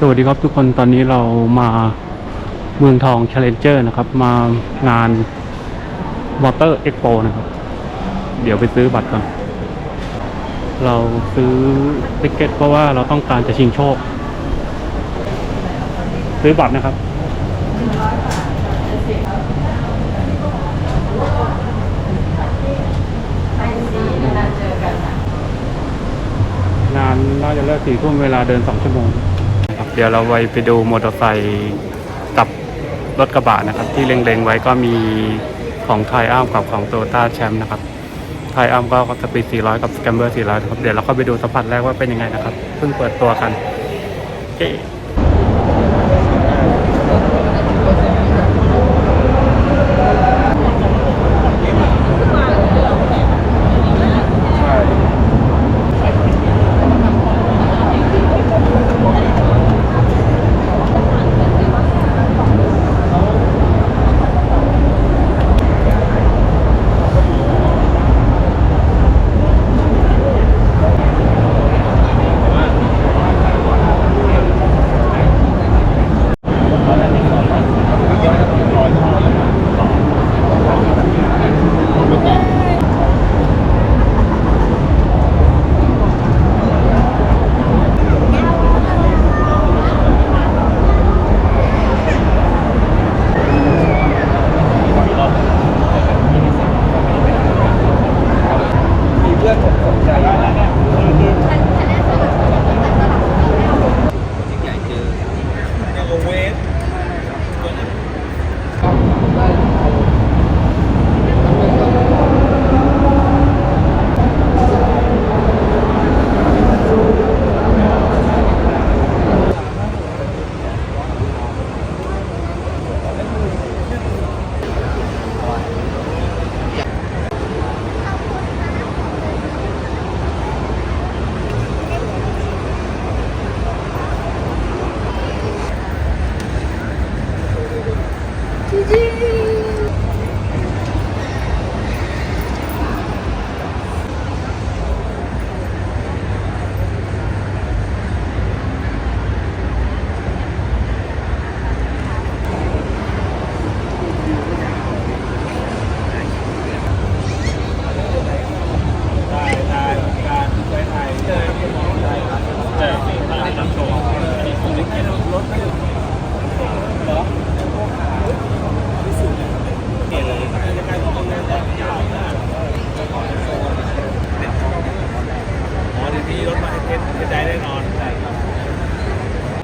สวัสดีครับทุกคนตอนนี้เรามาเมืองทอง Challenger นะครับ มางาน Motor Expo นะครับ เดี๋ยวไปซื้อบัตรก่อน เราซื้อติกเก็ตเพราะว่าเราต้องการจะชิงโชค ซื้อบัตรนะครับ งานน่าจะเลิกสี่ทุ่มเวลาเดินสองชั่วโมง เดี๋ยวเราไปไปดูมอเตอร์ไซค์กับรถกระบะนะครับ ที่เล็งๆไว้ก็มีของไทยอ้ามกับของโตต้าแชมป์นะครับไทยอ้ามก็สปีด 400 กับสแกมเบอร์ 400 ครับ เดี๋ยวเราก็ไปดูสัมผัสแรกว่าเป็นยังไงนะครับ เพิ่งเปิดตัวกันโอเ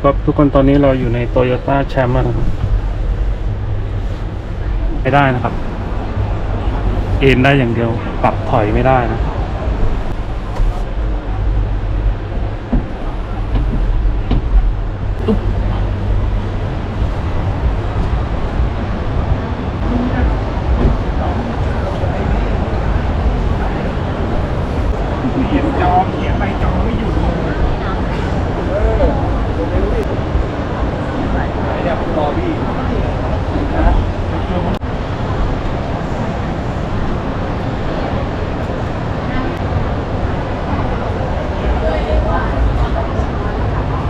ครับทุกคนตอนนี้เราอยู่ในโตโยต้าแชมป์นะครับไม่ได้นะครับ เอ็นได้อย่างเดียว ปรับถอยไม่ได้นะ เขียนจอเขียนไปจอไม่อยู่เออไหนเนี่ยรอพี่นะ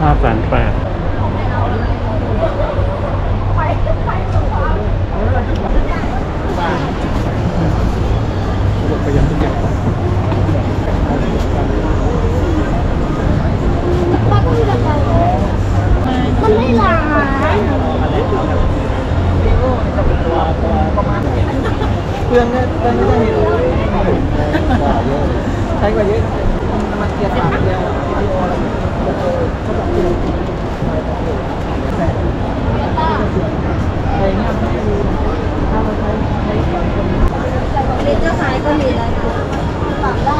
ห้าแสนแปด หมดไปยังทุกอย่าง มันไม่หลาย เพื่อนเนี่ยเพื่อนไม่ได้มีเลยใช้กว่าเยอะมันเกียร์สามเดียววิดีโออะไรเขาบอกคืออะไรเงี้ยถ้าเราใช้ใช้เลเจอร์ไฮก็มีแล้วนะปรับได้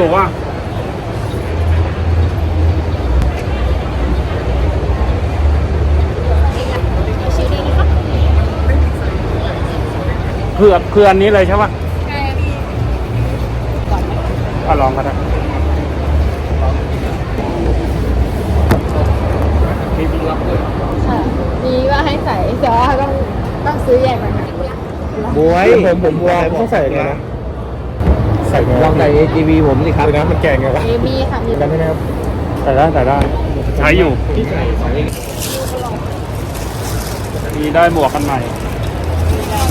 อยู่ว่ะคือคืออันนี้เลยใช่ปะใช่พี่อะลองกันนะค่ะมีว่าให้ใส่แต่ว่าต้องต้องซื้อแยกมาค่ะบวยผมผมบวยต้องใส่ไงนะ ใส่ลองใส่ AGV ผมสิครับนะมันแก่ไงวะมีมีค่ะมีกันใช่ไหมครับใส่ได้ใส่ได้ใช้อยู่ที่ใส่ใส่มีได้หมวกกันใหม่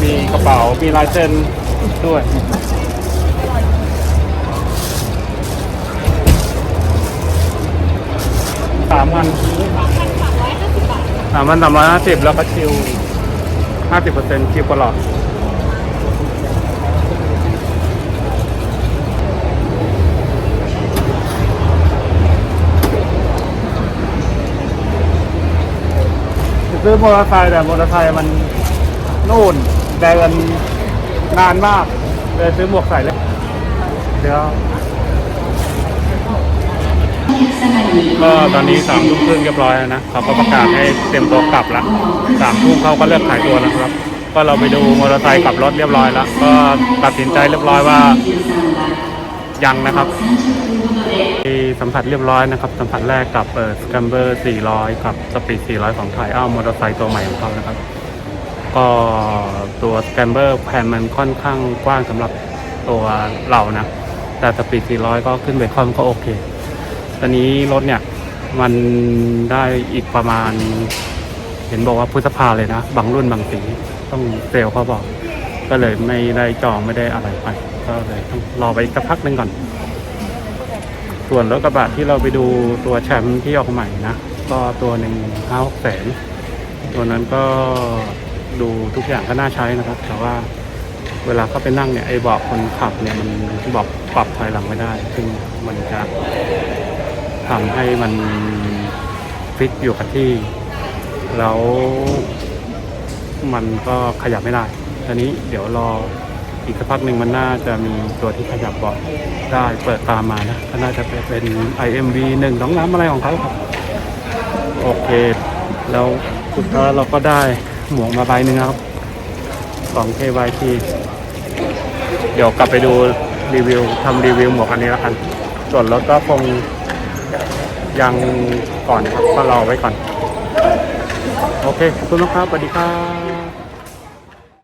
มีกระเป๋า มีลายเซ็นด้วยสามพันสามพันสามร้อยห้าสิบแล้วก็ชิวห้าสิบเปอร์เซ็นต์ชิวตลอด ซื้อมอเตอร์ไซค์แต่มอเตอร์ไซค์มันนู่นเดินนานมากเลยซื้อหมวกใส่เลยเดี๋ยวก็ตอนนี้สามทุ่มครึ่งเรียบร้อยแล้วนะเขาก็ประกาศให้เตรียมตัวกลับแล้วสามทุ่มเขาก็เลิกขายตัวแล้วครับ ก็เราไปดูมอเตอร์ไซค์ขับรถเรียบร้อยแล้วก็ตัดสินใจเรียบร้อยว่ายังนะครับ สัมผัสเรียบร้อยนะครับ สัมผัสแรกกับเออสแกมเบอร์ 400 กับสปีด 400 ของไทยอ้าวมอเตอร์ไซค์ตัวใหม่ของเขานะครับ ก็ตัวสแกมเบอร์แผ่นมันค่อนข้างกว้างสำหรับตัวเรานะ แต่สปีด 400 ก็ขึ้นเบคอนก็โอเค ตอนนี้รถเนี่ย มันได้อีกประมาณ เห็นบอกว่าพฤษภาเลยนะ บางรุ่นบางสีต้องเซลเขาบอก ก็เลยไม่ได้จองไม่ได้อะไรไป ก็เลยต้องรอไปอีกสักพักหนึ่งก่อน ส่วนรถกระบะที่เราไปดูตัวแชมป์ที่ออกใหม่นะ ก็ตัวหนึ่งห้าหกแสนตัวนั้นก็ดูทุกอย่างก็น่าใช้นะครับ แต่ว่าเวลาเข้าไปนั่งเนี่ยไอ้เบาะคนขับเนี่ยมันเบอกปรับถอยหลังไม่ได้ ซึ่งมันจะทำให้มันฟิกอยู่กับที่แล้วมันก็ขยับไม่ได้ทีนี้เดี๋ยวรอ อีกสักพักหนึ่งมันน่าจะมีตัวที่ขยับเบาะได้เปิดตามมานะก็น่าจะเป็น IMV หนึ่งน้องน้ำอะไรของเขาครับ โอเค แล้วสุดท้ายเราก็ได้หมวกมาใบหนึ่งครับของ KYT เดี๋ยวกลับไปดูรีวิวทำรีวิวหมวกอันนี้แล้วกัน ส่วนรถก็คงยังก่อนนะครับก็รอไว้ก่อน โอเค ขอบคุณมากครับสวัสดีครับ